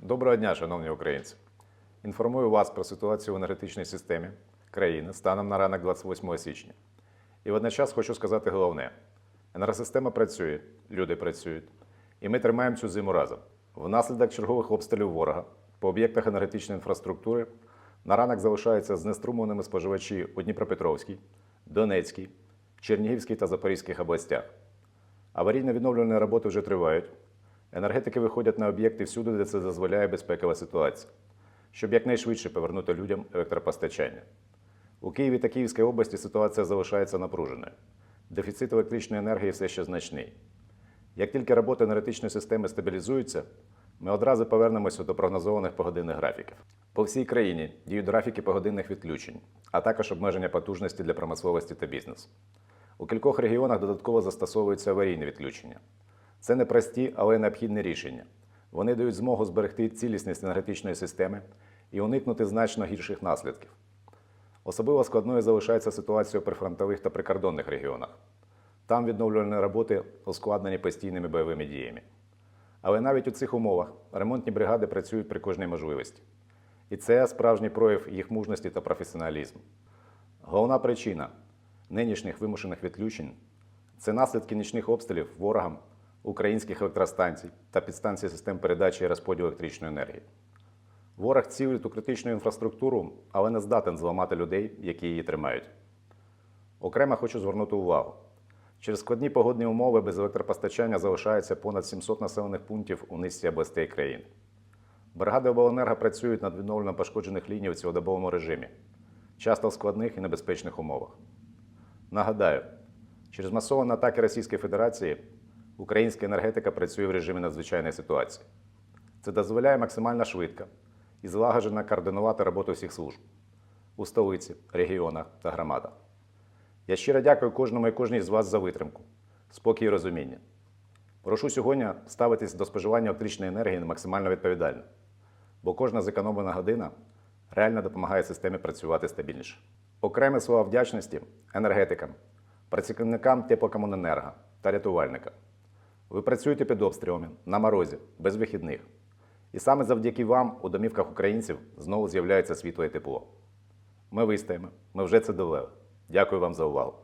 Доброго дня, шановні українці. Інформую вас про ситуацію в енергетичній системі країни станом на ранок 28 січня. І водночас хочу сказати головне: енергосистема працює, люди працюють, і ми тримаємо цю зиму разом. Внаслідок чергових обстрілів ворога по об'єктах енергетичної інфраструктури на ранок залишаються знеструмленими споживачі у Дніпропетровській, Донецькій, Чернігівській та Запорізькій областях. Аварійно-відновлювальні роботи вже тривають. Енергетики виходять на об'єкти всюди, де це дозволяє безпекова ситуація, щоб якнайшвидше повернути людям електропостачання. У Києві та Київській області ситуація залишається напруженою. Дефіцит електричної енергії все ще значний. Як тільки робота енергетичної системи стабілізується, ми одразу повернемося до прогнозованих погодинних графіків. По всій країні діють графіки погодинних відключень, а також обмеження потужності для промисловості та бізнесу. У кількох регіонах додатково застосовуються аварійні відключення. Це непрості, але необхідні рішення. Вони дають змогу зберегти цілісність енергетичної системи і уникнути значно гірших наслідків. Особливо складною залишається ситуація у прифронтових та прикордонних регіонах. Там відновлювальні роботи ускладнені постійними бойовими діями. Але навіть у цих умовах ремонтні бригади працюють при кожній можливості. І це справжній прояв їх мужності та професіоналізму. Головна причина нинішніх вимушених відключень це наслідки нічних обстрілів ворогам українських електростанцій та підстанцій систем передачі і розподілу електричної енергії. Ворог цілить у критичну інфраструктуру, але не здатен зламати людей, які її тримають. Окремо хочу звернути увагу. Через складні погодні умови без електропостачання залишається понад 700 населених пунктів у низці областей країни. Бригади обленерго працюють над відновленням пошкоджених ліній у цілодобовому режимі, часто в складних і небезпечних умовах. Нагадаю, через масовані атаки Російської Федерації українська енергетика працює в режимі надзвичайної ситуації. Це дозволяє максимально швидко і злагоджено координувати роботу всіх служб у столиці, регіонах та громадах. Я щиро дякую кожному і кожній з вас за витримку, спокій і розуміння. Прошу сьогодні ставитись до споживання електричної енергії максимально відповідально, бо кожна зекономлена година реально допомагає системі працювати стабільніше. Окреме слова вдячності енергетикам, працівникам теплокомуненерго та рятувальникам. Ви працюєте під обстрілами на морозі, без вихідних. І саме завдяки вам у домівках українців знову з'являється світло і тепло. Ми вистоїмо, ми вже це довели. Дякую вам за увагу.